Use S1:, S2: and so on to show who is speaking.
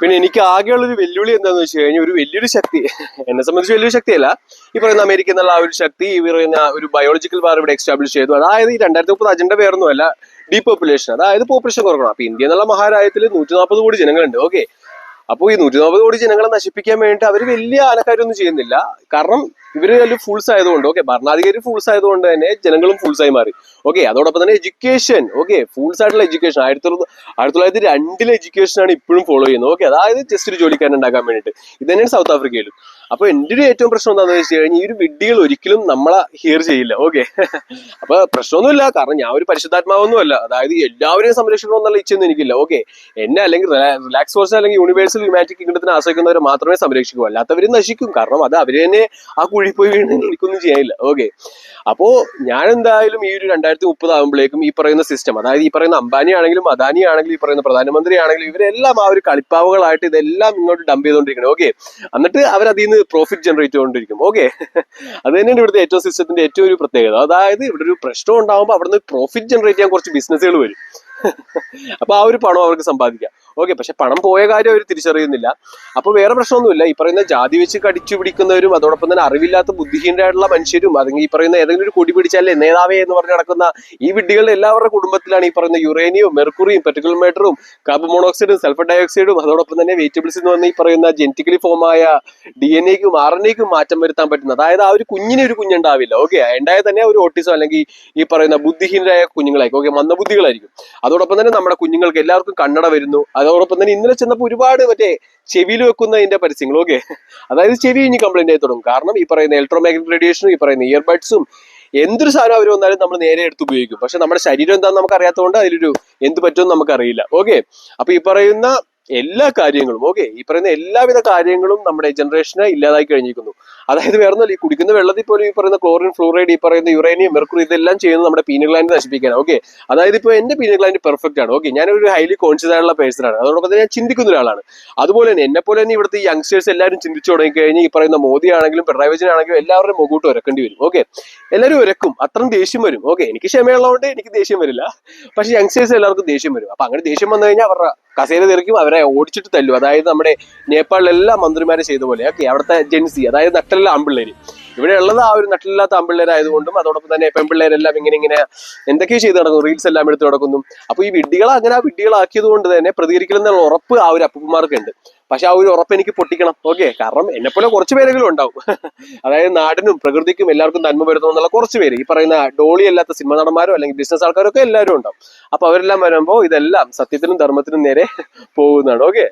S1: പിന്നെ എനിക്ക് ആകെയുള്ള ഒരു വെല്ലുവിളി എന്താന്ന് വെച്ച് കഴിഞ്ഞാൽ ഒരു വലിയൊരു ശക്തി. എന്നെ സംബന്ധിച്ച് വലിയൊരു ശക്തിയല്ല. ഈ പറയുന്ന അമേരിക്ക എന്നുള്ള ആ ഒരു ശക്തി ഈ പറയുന്ന ഒരു ബയോളജിക്കൽ വാർ ഇവിടെ എക്സ്റ്റാബ്ലിഷ് ചെയ്തു. അതായത് ഈ രണ്ടായിരത്തി മുപ്പത് അജണ്ട വേറൊന്നുമല്ല ഡീപോപ്പുലേഷൻ അതായത് പോപ്പുലേഷൻ കുറക്കണം. അപ്പൊ ഇന്ത്യ എന്നുള്ള മഹാരാജ്യത്തിൽ നൂറ്റി നാൽപ്പത് കോടി ജനങ്ങളുണ്ട്. ഓക്കെ അപ്പോൾ ഈ നൂറ്റി നാൽപ്പത് കോടി ജനങ്ങളെ നശിപ്പിക്കാൻ വേണ്ടിയിട്ട് അവർ വലിയ ആനക്കാരൊന്നും ചെയ്യുന്നില്ല. കാരണം ഇവർ അതിൽ ഫുൾസ് ആയതുകൊണ്ട് ഓക്കെ ഭരണാധികാരി ഫുൾസ് ആയതുകൊണ്ട് തന്നെ ജനങ്ങളും ഫുൾസ് ആയി മാറി. ഓക്കെ അതോടൊപ്പം തന്നെ എഡ്യൂക്കേഷൻ ഓക്കെ ഫുൾസ് ആയിട്ടുള്ള എഡ്യൂക്കേഷൻ ആയിരത്തി ആയിരത്തി തൊള്ളായിരത്തി രണ്ടിലെ എഡ്യൂക്കേഷൻ ആണ് ഇപ്പോഴും ഫോളോ ചെയ്യുന്നത്. ഓക്കെ അതായത് ജസ്റ്റ് ഒരു ജോലിക്കാരൻ ഉണ്ടാക്കാൻ വേണ്ടിയിട്ട്. ഇത് തന്നെയാണ് സൗത്ത് ആഫ്രിക്കയിലും അപ്പൊ എന്റെ ഒരു ഏറ്റവും പ്രശ്നം എന്താണെന്ന് വെച്ച് കഴിഞ്ഞാൽ ഈ ഒരു വിഡ്ഢികൾ ഒരിക്കലും നമ്മളെ ഹിയർ ചെയ്യില്ല. ഓക്കെ അപ്പൊ പ്രശ്നമൊന്നുമില്ല. കാരണം ഞാൻ ഒരു പരിശുദ്ധാത്മാവൊന്നും അല്ല അതായത് എല്ലാവരെയും സംരക്ഷിക്കണം എന്നുള്ള ഇച്ഛയൊന്നും എനിക്കില്ല. ഓക്കെ എന്നെ അല്ലെങ്കിൽ റിലാക്സ് ഫോഴ്സ് അല്ലെങ്കിൽ യൂണിവേഴ്സൽ ഹ്യൂമാനിറ്റി കിങ്ഡത്തിന് ആശ്രയിക്കുന്നവരെ മാത്രമേ സംരക്ഷിക്കൂ. അല്ലാത്തവരും നശിക്കും. കാരണം അത് അവർ തന്നെ ആ കുഴി പോയി വീണ് എനിക്കൊന്നും ചെയ്യാനില്ല. ഓക്കെ അപ്പോ ഞാൻ എന്തായാലും ഈ ഒരു രണ്ടായിരത്തി മുപ്പത് ആകുമ്പോഴേക്കും ഈ പറയുന്ന സിസ്റ്റം അതായത് ഈ പറയുന്ന അംബാനി ആണെങ്കിലും അദാനി ആണെങ്കിലും ഈ പറയുന്ന പ്രധാനമന്ത്രി ആണെങ്കിലും ഇവരെല്ലാം ആ ഒരു കളിപ്പാവുകളായിട്ട് ഇതെല്ലാം ഇങ്ങോട്ട് ഡംപ് ചെയ്തുകൊണ്ടിരിക്കണം ഓക്കെ എന്നിട്ട് അവർ അതിൽ നിന്ന് പ്രോഫിറ്റ് ജനറേറ്റ് ചെയ്തുകൊണ്ടിരിക്കും. ഓക്കെ അത് തന്നെയാണ് ഇവിടുത്തെ ഏറ്റവും സിസ്റ്റത്തിന്റെ ഏറ്റവും ഒരു പ്രത്യേകത. അതായത് ഇവിടെ ഒരു പ്രശ്നം ഉണ്ടാകുമ്പോൾ അവിടെ നിന്ന് പ്രോഫിറ്റ് ജനറേറ്റ് ചെയ്യാൻ കുറച്ച് ബിസിനസ്സുകൾ വരും. അപ്പൊ ആ ഒരു പണം അവർക്ക് സമ്പാദിക്കാം. ഓക്കെ പക്ഷെ പണം പോയ കാര്യം അവർ തിരിച്ചറിയുന്നില്ല. അപ്പൊ വേറെ പ്രശ്നമൊന്നുമില്ല. ഈ പറയുന്ന ജാതി വെച്ച് കടിച്ചു പിടിക്കുന്നവരും അതോടൊപ്പം തന്നെ അറിവില്ലാത്ത ബുദ്ധിഹീനരായിട്ടുള്ള മനുഷ്യരും അല്ലെങ്കിൽ ഈ പറയുന്ന ഏതെങ്കിലും ഒരു കൊടി പിടിച്ചാലേ നേതാവേ എന്ന് പറഞ്ഞ് നടക്കുന്ന ഈ വിഡ്ഢികളുടെ എല്ലാവരുടെ കുടുംബത്തിലാണ് ഈ പറയുന്ന യുറേനിയവും മെർക്കുറിയും പെർട്ടിക്കുലർ മാറ്ററും കാർബൺ മോണോക്സൈഡും സൾഫർ ഡയോക്സൈഡും അതോടൊപ്പം തന്നെ വെജിറ്റബിൾസ് എന്ന് പറഞ്ഞ ഈ പറയുന്ന ജെനറ്റിക്കലി ഫോമായ ഡി എൻ എക്കും ആർ എൻ എക്കും മാറ്റം വരുത്താൻ പറ്റുന്നത്. അതായത് ആ ഒരു കുഞ്ഞിന് ഒരു കുഞ്ഞുണ്ടാവില്ല. ഓക്കെ ഉണ്ടായ തന്നെ ഒരു ഓട്ടിസം അല്ലെങ്കിൽ ഈ പറയുന്ന ബുദ്ധിഹീനരായ കുഞ്ഞുങ്ങളായിരിക്കും. ഓക്കെ മന്ദബുദ്ധികളായിരിക്കും. അതോടൊപ്പം തന്നെ നമ്മുടെ കുഞ്ഞുങ്ങൾക്ക് എല്ലാവർക്കും കണ്ണട വരുന്നു. അതോടൊപ്പം തന്നെ ഇന്നലെ ചെന്നപ്പോൾ ഒരുപാട് മറ്റേ ചെവിയിൽ വെക്കുന്നതിന്റെ പരസ്യങ്ങൾ ഓക്കെ അതായത് ചെവി ഇനി കംപ്ലൈന്റ് ആയി തുടങ്ങും. കാരണം ഈ പറയുന്ന ഇലക്ട്രോമാഗ്നറ്റിക് റേഡിയേഷനും ഈ പറയുന്ന ഇയർബഡ്സും എന്തൊരു സാധനം അവർ വന്നാലും നമ്മൾ നേരെ എടുത്ത് ഉപയോഗിക്കും. പക്ഷെ നമ്മുടെ ശരീരം എന്താണെന്ന് നമുക്ക് അറിയാത്തതുകൊണ്ട് അതിലൊരു എന്ത് പറ്റുമെന്ന് നമുക്ക് അറിയില്ല ഓക്കെ അപ്പൊ ഈ പറയുന്ന എല്ലാ കാര്യങ്ങളും ഓക്കെ ഈ പറയുന്ന എല്ലാവിധ കാര്യങ്ങളും നമ്മുടെ ജനറേഷനെ ഇല്ലാതായി കഴിഞ്ഞിരിക്കുന്നു. അതായത് വേറെ ഈ കുടിക്കുന്ന വെള്ളത്തിൽ പോലും ഈ പറയുന്ന ക്ലോറിൻ ഫ്ലൂറൈഡ് ഈ പറയുന്ന യുറേനിയം മെർക്കുറി ഇതെല്ലാം ചെയ്യുന്നത് നമ്മുടെ പീനൽ ഗ്ലാൻഡ് നശിപ്പിക്കാനാണ് ഓക്കെ അതായത് ഇപ്പോൾ എന്റെ പീനൽ ഗ്ലാൻഡ് പെർഫെക്റ്റ് ആണ് ഓക്കെ ഞാനൊരു ഹൈലി കോൺഷ്യസ് ആയിട്ടുള്ള പേഴ്സൺ ആണ്. അതോടൊപ്പം തന്നെ ഞാൻ ചിന്തിക്കുന്ന ഒരാളാണ്. അതുപോലെ തന്നെ എന്നെ പോലെ തന്നെ ഇവിടുത്തെ യങ്സ്റ്റേഴ്സ് എല്ലാവരും ചിന്തിച്ചു തുടങ്ങി കഴിഞ്ഞ് ഈ പറയുന്ന മോദി ആണെങ്കിലും പിണറായി വിജയൻ ആണെങ്കിലും എല്ലാവരുടെയും മുകൂട്ട് ഉരക്കേണ്ടി വരും ഓക്കെ എല്ലാവരും ഉരക്കും അത്രയും ദേഷ്യം വരും ഓക്കെ എനിക്ക് ക്ഷമയുള്ളതുകൊണ്ട് എനിക്ക് ദേഷ്യം വരില്ല. പക്ഷെ യങ്സ്റ്റേഴ്സ് എല്ലാവർക്കും ദേഷ്യം വരും. അപ്പൊ അങ്ങനെ ദേഷ്യം വന്നു കഴിഞ്ഞാൽ അവരുടെ കസേര തെറിക്കും അവരെ ഓടിച്ചിട്ട് തല്ലും. അതായത് നമ്മുടെ നേപ്പാളിലെല്ലാം മന്ത്രിമാരെ ചെയ്ത പോലെ ഓക്കെ അവിടുത്തെ ജെൻസി അതായത് നട്ടെല്ലാം ആമ്പിള്ളേര് ഇവിടെ ഉള്ളത് ആ ഒരു നട്ടിലില്ലാത്ത ആമ്പിള്ളേരായതുകൊണ്ടും അതോടൊപ്പം തന്നെ പെൺപിള്ളേരെല്ലാം ഇങ്ങനെ ഇങ്ങനെ എന്തൊക്കെയോ ചെയ്ത് നടക്കുന്നു. റീൽസ് എല്ലാം എടുത്ത് നടക്കുന്നു. അപ്പൊ ഈ വിഡ്ഢികളെ അങ്ങനെ ആ വിഡ്ഢികളാക്കിയത് കൊണ്ട് തന്നെ പ്രതികരിക്കണമെന്നുള്ള ഉറപ്പ് ആ ഒരു അപ്പുമാർക്കുണ്ട് പക്ഷെ ആ ഒരു ഉറപ്പ് എനിക്ക് പൊട്ടിക്കണം. ഓക്കെ കാരണം എന്നെപ്പോലെ പോലെ കുറച്ച് പേരെങ്കിലും ഉണ്ടാവും. അതായത് നാടിനും പ്രകൃതിക്കും എല്ലാവർക്കും നന്മ വരുന്നു എന്നുള്ള കുറച്ച് പേര്. ഈ പറയുന്ന ഡോളി അല്ലാത്ത സിനിമ നടന്മാരോ അല്ലെങ്കിൽ ബിസിനസ് ആൾക്കാരോ ഒക്കെ എല്ലാവരും ഉണ്ടാവും. അപ്പൊ അവരെല്ലാം വരുമ്പോൾ ഇതെല്ലാം സത്യത്തിനും ധർമ്മത്തിനും നേരെ പോകുന്നതാണ്. ഓക്കെ.